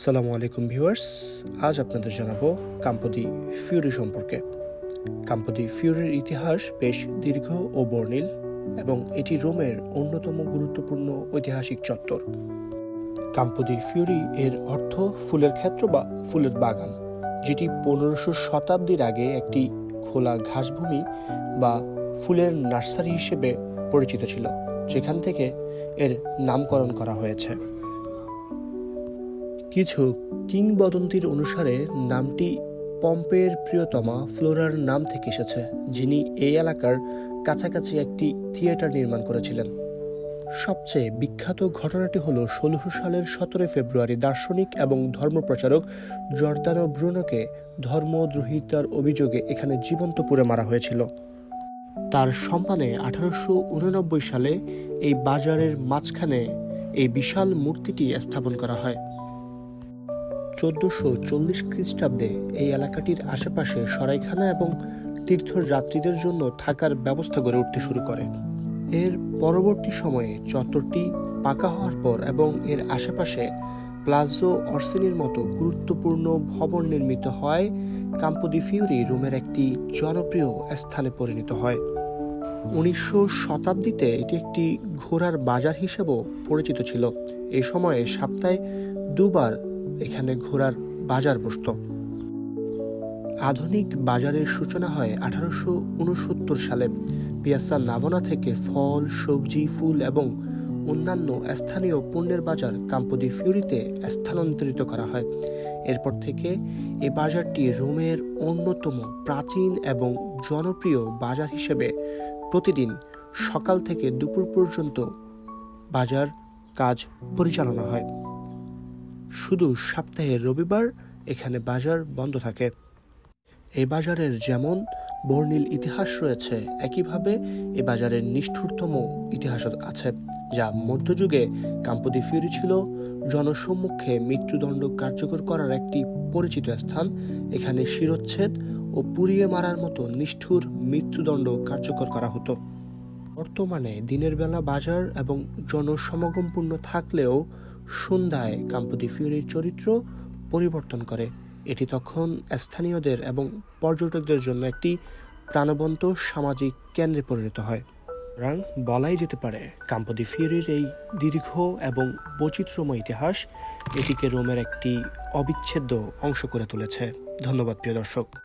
আসসালামু আলাইকুম ভিউয়ার্স। আজ আপনাদের জানাব কাম্পদি ফিউরি সম্পর্কে। কাম্পদি ফিউরির ইতিহাস বেশ দীর্ঘ ও বর্ণিল এবং এটি রোমের অন্যতম গুরুত্বপূর্ণ ঐতিহাসিক চত্বর। কাম্পদি ফিউরি এর অর্থ ফুলের ক্ষেত্র বা ফুলের বাগান, যেটি পনেরোশো শতাব্দীর আগে একটি খোলা ঘাসভূমি বা ফুলের নার্সারি হিসেবে পরিচিত ছিল, যেখান থেকে এর নামকরণ করা হয়েছে। কিছু কিংবদন্তির অনুসারে, নামটি পম্পের প্রিয়তমা ফ্লোরার নাম থেকে এসেছে, যিনি এই এলাকার কাছাকাছি একটি থিয়েটার নির্মাণ করেছিলেন। সবচেয়ে বিখ্যাত ঘটনাটি হল ষোলোশো সালের সতেরোই ফেব্রুয়ারি দার্শনিক এবং ধর্মপ্রচারক জর্দানো ব্রুনোকে ধর্মদ্রোহিতার অভিযোগে এখানে জীবন্ত পুড়ে মারা হয়েছিল। তার সম্মানে আঠারোশো উননব্বই সালে এই বাজারের মাঝখানে এই বিশাল মূর্তিটি স্থাপন করা হয়। চোদ্দশো চল্লিশ খ্রিস্টাব্দে এই এলাকাটির আশেপাশে সরাইখানা এবং তীর্থযাত্রীদের জন্য থাকার ব্যবস্থা গড়ে উঠতে শুরু করে। এর পরবর্তী সময়ে চত্বরটি পাকা হওয়ার পর এবং এর আশেপাশে প্লাজো অর্সেনির মতো গুরুত্বপূর্ণ ভবন নির্মিত হয় কাম্পোদি ফিউরি রোমের একটি জনপ্রিয় স্থানে পরিণত হয়। উনিশশো শতাব্দীতে এটি একটি ঘোড়ার বাজার হিসেবেও পরিচিত ছিল। এই সময়ে সপ্তাহে দুবার এখানে ঘোড়ার বাজার বসত। আধুনিক বাজারের সূচনা হয় আঠারোশো উনসত্তর সালে। পিয়াসা নাভনা থেকে ফল, সবজি, ফুল এবং অন্যান্য স্থানীয় পণ্যের বাজার কাম্পদি ফিউরিতে স্থানান্তরিত করা হয়। এরপর থেকে এই বাজারটি রোমের অন্যতম প্রাচীন এবং জনপ্রিয় বাজার হিসেবে প্রতিদিন সকাল থেকে দুপুর পর্যন্ত বাজার কাজ পরিচালনা হয়। শুধু সপ্তাহের রবিবার এখানে বাজার বন্ধ থাকে। এই বাজারের যেমন বর্ণিল ইতিহাস রয়েছে, একইভাবে এ বাজারের নিষ্ঠুরতম ইতিহাস আছে, যা মধ্যযুগে কাম্পদি ফিউরি ছিল জনসম্মুখে মৃত্যুদণ্ড কার্যকর করার একটি পরিচিত স্থান, এখানে শিরোচ্ছেদ ও পুড়িয়ে মারার মতো নিষ্ঠুর মৃত্যুদণ্ড কার্যকর করা হতো। বর্তমানে দিনের বেলা বাজার এবং জনসমাগমপূর্ণ থাকলেও সন্ধ্যায় কাম্পদি ফিউরির চরিত্র পরিবর্তন করে। এটি তখন স্থানীয়দের এবং পর্যটকদের জন্য একটি প্রাণবন্ত সামাজিক কেন্দ্রে পরিণত হয়। সুতরাং বলাই যেতে পারে কাম্পদি ফিউরির এই দীর্ঘ এবং বৈচিত্র্যময় ইতিহাস এটিকে রোমের একটি অবিচ্ছেদ্য অংশ করে তুলেছে। ধন্যবাদ, প্রিয় দর্শক।